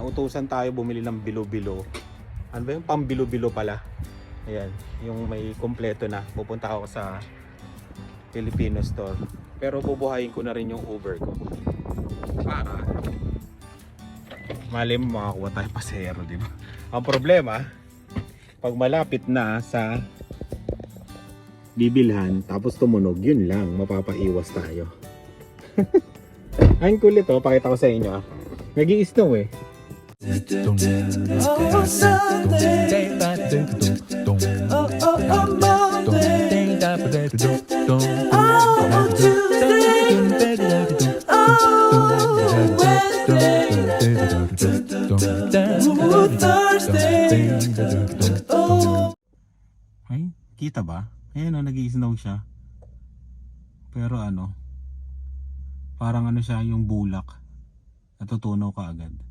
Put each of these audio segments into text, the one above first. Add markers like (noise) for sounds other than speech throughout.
nautusan tayo bumili ng bilo-bilo. Ano ba yung pambilo-bilo pala? Ayan, yung may kompleto na. Pupunta ako sa Filipino store. Pero bubuhayin ko na rin yung Uber ko. Para mali mo makakuha tayo pasahero, di ba? Ang problema, pag malapit na sa bibilhan, tapos tumunog, yun lang, mapapaiwas tayo. Ay, (laughs) ang kulit oh, pakita ko sa inyo ah. nag snow eh. Oh, Sunday. Oh, oh, oh, Monday. Oh, Tuesday. Oh, Wednesday. Ooh, Thursday. Oh, Ay, kita ba? Ayan oh, nag snow siya. Pero ano, parang ano siya, yung bulak. Natutunaw ka agad.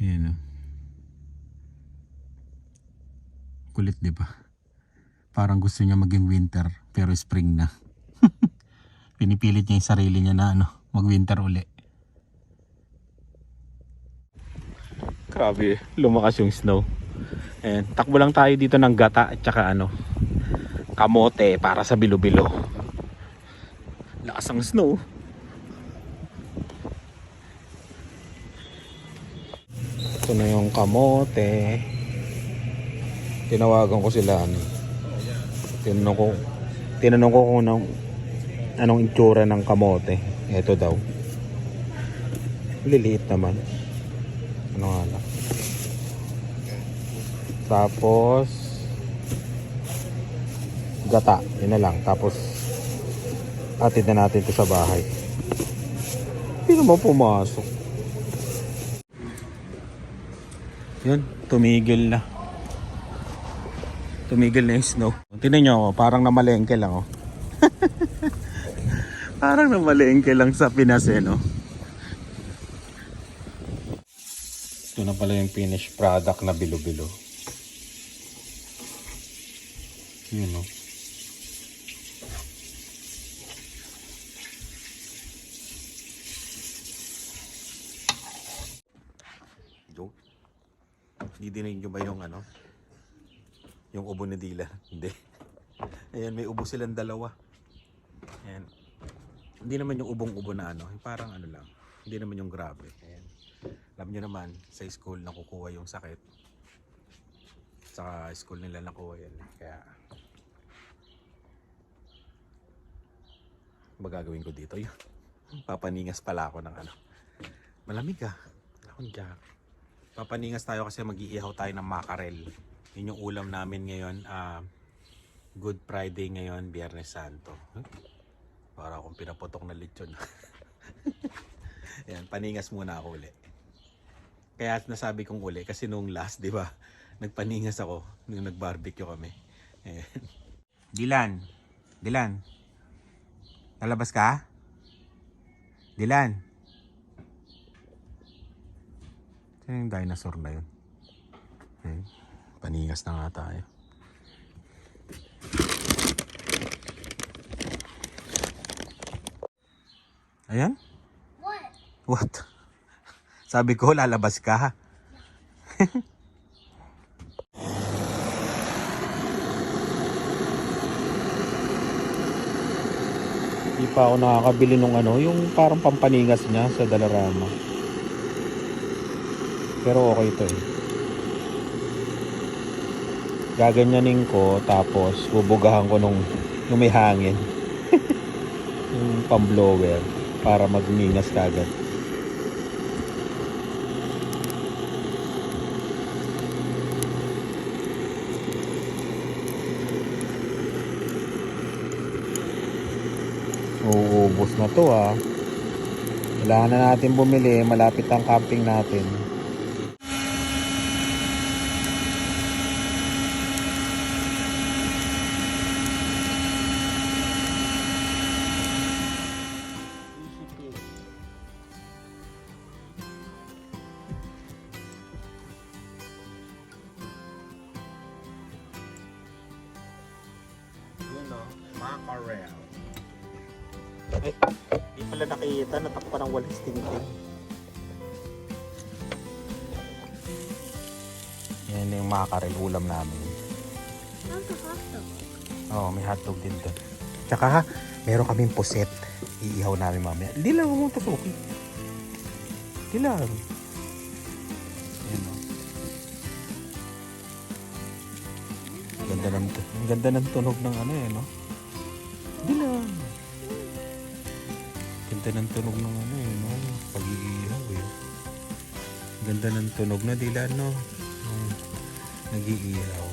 Ayan oh. Kulit ba? Parang gusto niya maging winter pero spring na. (laughs) Pinipilit niya yung sarili niya na ano, mag-winter uli. Grabe, lumakas yung snow. Ayan, takbo lang tayo dito ng gata at saka ano, kamote para sa bilo-bilo. Lakas ang snow. Ito na yung kamote. Tinawagan ko sila ano. Tinanong ko, tinanong ko kung anong, anong itsura ng kamote. Ito daw. Liliit naman. Ano nga lang. Tapos gata, yun na lang. Tapos atid na natin ito sa bahay. Hindi naman pumasok. Yun, tumigil na. Tumigil na yung snow. Tingnan nyo ako, parang namalengke lang oh. (laughs) parang namalengke lang sa Pinas eh, no? Ito na pala yung finished product na bilo-bilo. Yun no. Hindi din nyo ba yung ano? Yung ubo ni Dila? (laughs) Hindi. Ayan, may ubo silang dalawa. Ayan. Hindi naman yung ubong-ubo na ano. Parang ano lang. Hindi naman yung grabe. Ayan. Alam nyo naman, sa school nakukuha yung sakit. Sa school nila nakuha yan. Kaya, magagawin ko dito yun. (laughs) Papaningas pala ako ng ano. Malamig ah. Akong jack. Papaningas tayo kasi mag-iihaw tayo ng makarel. Yun yung ulam namin ngayon. ah, Good Friday ngayon, Biyernes Santo. Huh? Para akong pinaputok na lechon. (laughs) Ayan, paningas muna ako uli. Kaya nasabi kong uli kasi nung last, di ba? Nagpaningas ako nung nag-barbecue kami. Ayan. Dilan. Dilan. Lalabas ka? Dilan. Sino yung dinosaur na yun? Ayan. Paningas na nga tayo. Ayan? What? What? (laughs) Sabi ko, lalabas ka. Hindi pa ako nakakabili nung ano, yung parang pampaningas niya sa Dalarama. Pero okay to eh. Gaganyanin ko tapos bubugahan ko nung, nung may hangin. (laughs) yung pamblower para magningas kagad. Uubos na to ah. Kailangan na natin bumili. Malapit ang camping natin. mackerel. Ay, di pala nakita. Natak ng walis tingting. Yan yung mackerel ulam namin. Oo, oh, may hotdog din doon. Tsaka ha, meron kaming puset. Iihaw namin mamaya. Hindi lang mong tusuki. Hindi lang. Yan o. Oh. Ganda ng, ganda ng tunog ng ano eh, no? Hindi lang. Ganda ng tunog ng ano eh, no? Pag-iihaw eh. Ganda ng tunog na dila, no? Nung nag-iihaw.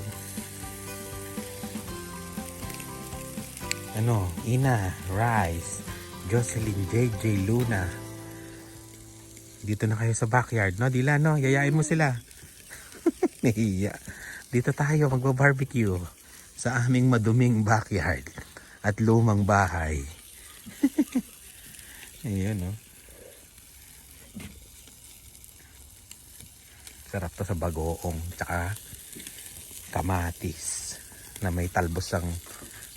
Ano, Ina, Rice, Jocelyn, JJ, Luna. Dito na kayo sa backyard, no? Dila, no? Yayain mo sila. (laughs) Nahiya. Dito tayo magba-barbecue sa aming maduming backyard at lumang bahay. (laughs) Ayan, no? Sarap to sa bagoong tsaka kamatis na may talbos ang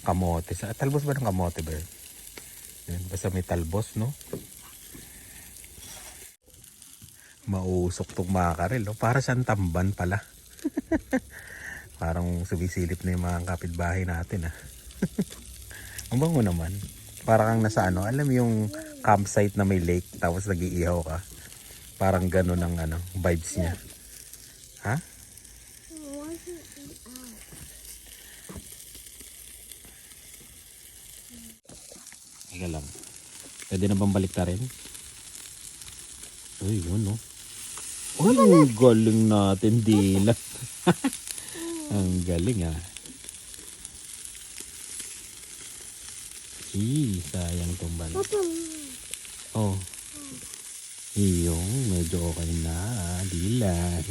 kamote. Sa talbos ba ng kamote ba? Yan, basta may talbos, no? Mausok tong makarel, no? Para siyang tamban pala. (laughs) Parang sumisilip na yung mga kapitbahay natin, ah. (laughs) Ang bango naman. Parang kang nasa ano, alam mo yung campsite na may lake tapos nag-iihaw ka. Parang gano'n ang ano, vibes niya. Ha? Teka lang. Pwede na bang balik rin? Uy, yun no. Uy, galing natin, Dila. (laughs) ang galing ah. Ih, sayang. Papa, Oh. Iyong, medyo okay na, ah, Dilan.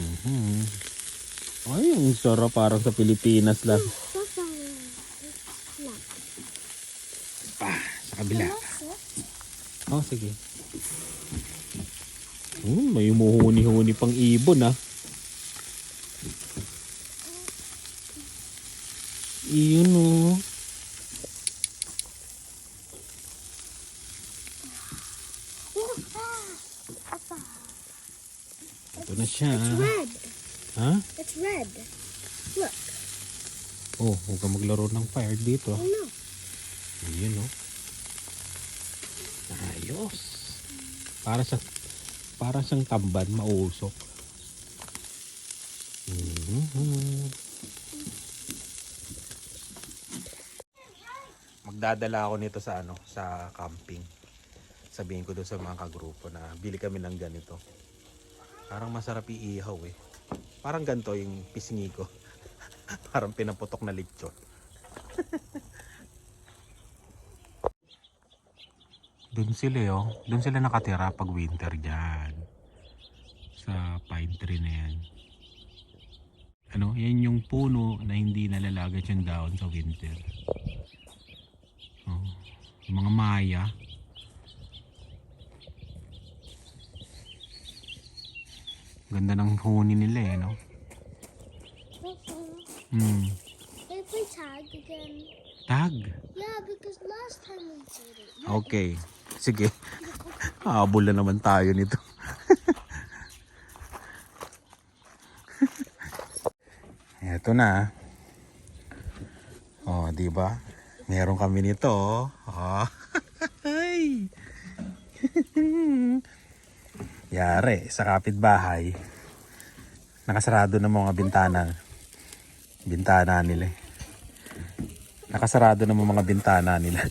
Mhm. Ay, ang sarap parang sa Pilipinas lang. Pa, sa kabila. Oh, sige. Hmm, may umuhuni-huni pang ibon ah. Iyon oh. Papa. Ito na siya. It's red. Ha? It's red. Look. Oh, huwag ka maglaro ng fire dito. Oh no. Iyon oh. Ayos. Para sa para siyang tamban, mausok. Mhm. Magdadala ako nito sa ano, sa camping. Sabihin ko doon sa mga kagrupo na bili kami ng ganito. Parang masarap iihaw eh. Parang ganito yung pisngi ko. (laughs) Parang pinaputok na lechon. (laughs) Doon sila oh. Doon sila nakatira pag winter dyan. Sa pine tree na yan. Ano, yan yung puno na hindi nalalagat yung dahon sa winter. Oh, yung mga maya. Ganda ng huni nila eh, no? Hmm. They play tag again. Tag. Yeah, because last time we did it. Okay. Sige. Habol na naman tayo nito. (laughs) Ito na. Oh, di ba? Meron kami nito. Oh. (laughs) Ay. (laughs) Yari, sa kapitbahay. Nakasarado ng mga bintana. Bintana nila. eh. Nakasarado ng mga bintana nila.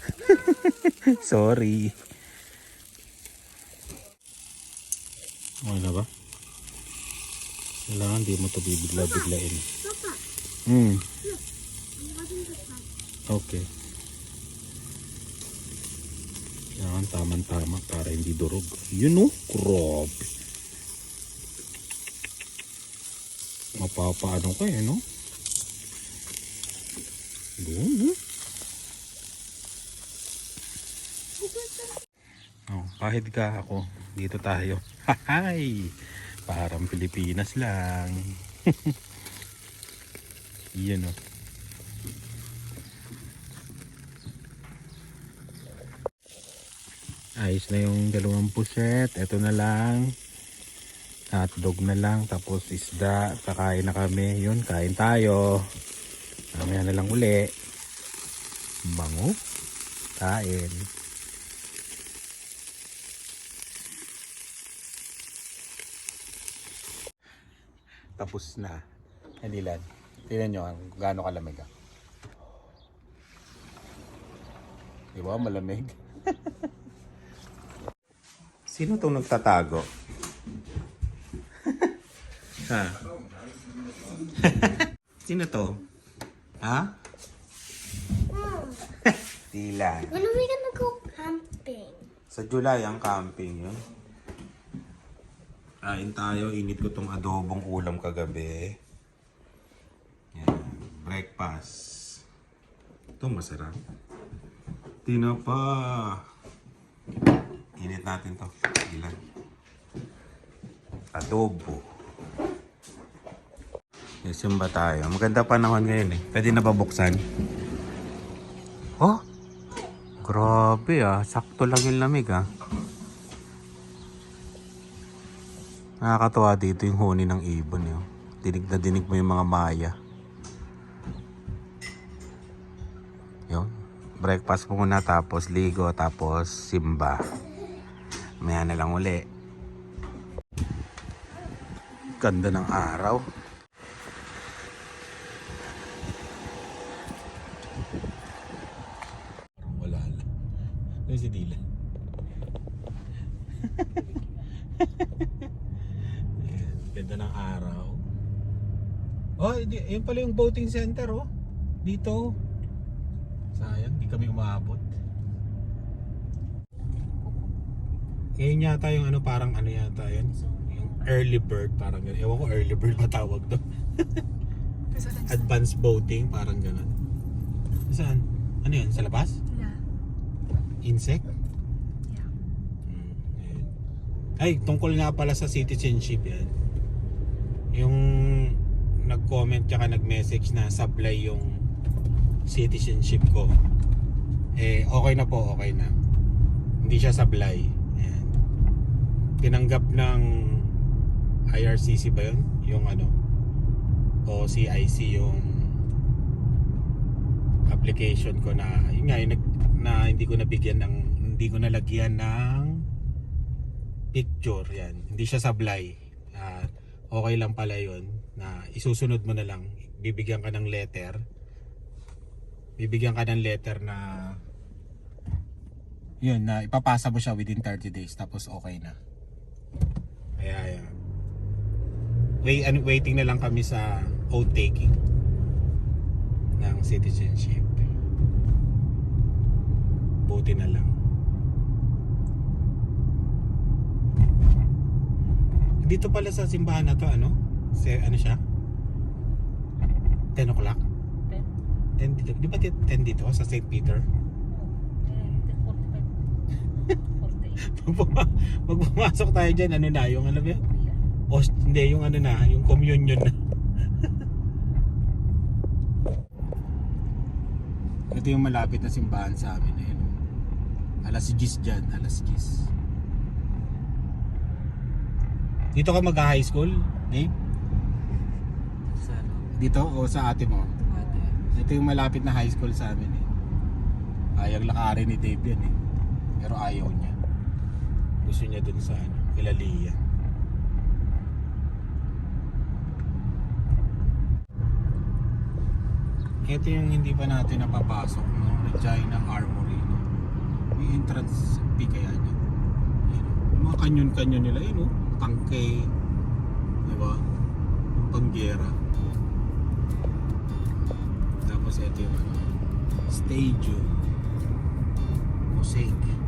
(laughs) Sorry. Okay na ba? Kailangan di mo ito bibigla-biglain. Hmm, okay. Kailangan tama-tama para hindi durog. Yun oh, grabe. Mapapaano ka eh, no? Doon, no? Oh, kahit ka ako, dito tayo. (laughs) Hahay! Parang Pilipinas lang. (laughs) Iyan oh. Ayos na yung dalawang puset. Ito na lang. Hotdog na lang, tapos isda, kakain na kami. Yun, kain tayo. Mamaya na lang uli. Bango. Kain. Tapos na. Hindi lang. Tingnan nyo kung gaano kalamig ah. Di ba? Malamig. (laughs) Sino tong nagtatago? ha? (laughs) Sino to? Ha? (laughs) Tila. When are we gonna go camping? Sa July ang camping yun. Kain tayo. Init ko tong adobong ulam kagabi. Yan. Breakfast. Ito masarap. Tinapa. Init natin to. Ilan. Adobo. Yes, yung ba tayo? Maganda panahon ngayon eh. Pwede na ba buksan? Oh! Grabe ah. Sakto lang yung lamig ah. Nakakatuwa dito yung huni ng ibon yun. Dinig na dinig mo yung mga maya. Yun. Breakfast muna tapos ligo tapos simba. Maya na lang uli. Ganda ng araw. Wala lang. Ano si Dylan? Ganda ng araw. Oh, yun pala yung boating center oh. Dito. Sayang, di kami umabot. Ngayon yata yung ano parang ano yata yun. Yung early bird parang gano'n. Ewan ko early bird ba tawag doon. (laughs) Advanced boating parang gano'n. Saan? Ano yun? Sa labas? Yeah. Insect? Yeah. Mm, ayun. Ay, tungkol nga pala sa citizenship yan. Yung nag-comment tsaka nag-message na supply yung citizenship ko. Eh, okay na po, okay na. Hindi siya sablay. Tinanggap ng IRCC ba yun? Yung ano? O CIC yung application ko na yun nga yung na hindi ko nabigyan ng hindi ko nalagyan ng picture yan. Hindi siya sablay. Ah, okay lang pala yun na isusunod mo na lang. Bibigyan ka ng letter. Bibigyan ka ng letter na yun na ipapasa mo siya within 30 days tapos okay na kaya yan Wait, ano, waiting na lang kami sa oath taking ng citizenship. Buti na lang. Dito pala sa simbahan na to ano? Se, ano siya? 10 o'clock? 10 dito? Di ba 10 dito? Sa St. Peter pag puma- pag pumasok tayo dyan ano na yung ano ba yun? O, hindi yung ano na yung communion na (laughs) ito yung malapit na simbahan sa amin eh. alas 10 dyan alas 10 dito ka mag-high school Dave? dito o sa ate mo? ito yung malapit na high school sa amin eh ayaw lakarin ni Dave yan eh pero ayaw niya gusto niya dun sa ano kila Lia ito yung hindi pa natin napapasok no? Regina Armory no? may entrance fee kaya niya. Ayun, yung mga kanyon-kanyon nila yun oh tangke di ba? Yung panggera. Tapos ito yung ano stage mosaic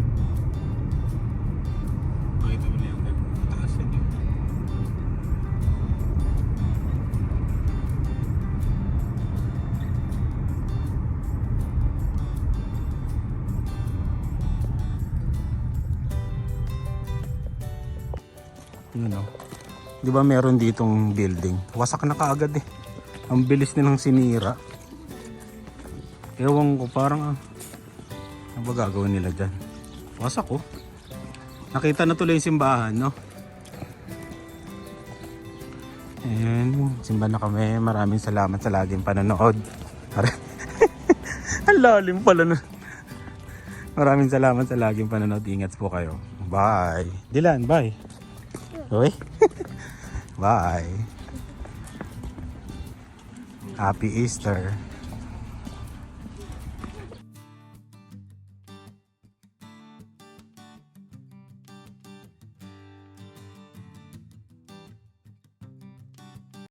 Yun o. Di ba meron ditong building? Wasak na kaagad eh. Ang bilis nilang sinira. Ewan ko parang ah. Ano ba gagawin nila dyan? Wasak oh. Nakita na tuloy yung simbahan no? Ayan, simba na kami. Maraming salamat sa laging panonood. (laughs) Ang lalim pala na. Maraming salamat sa laging panonood. Ingat po kayo. Bye. Dilan, bye. Uy. (laughs) bye. Happy Easter.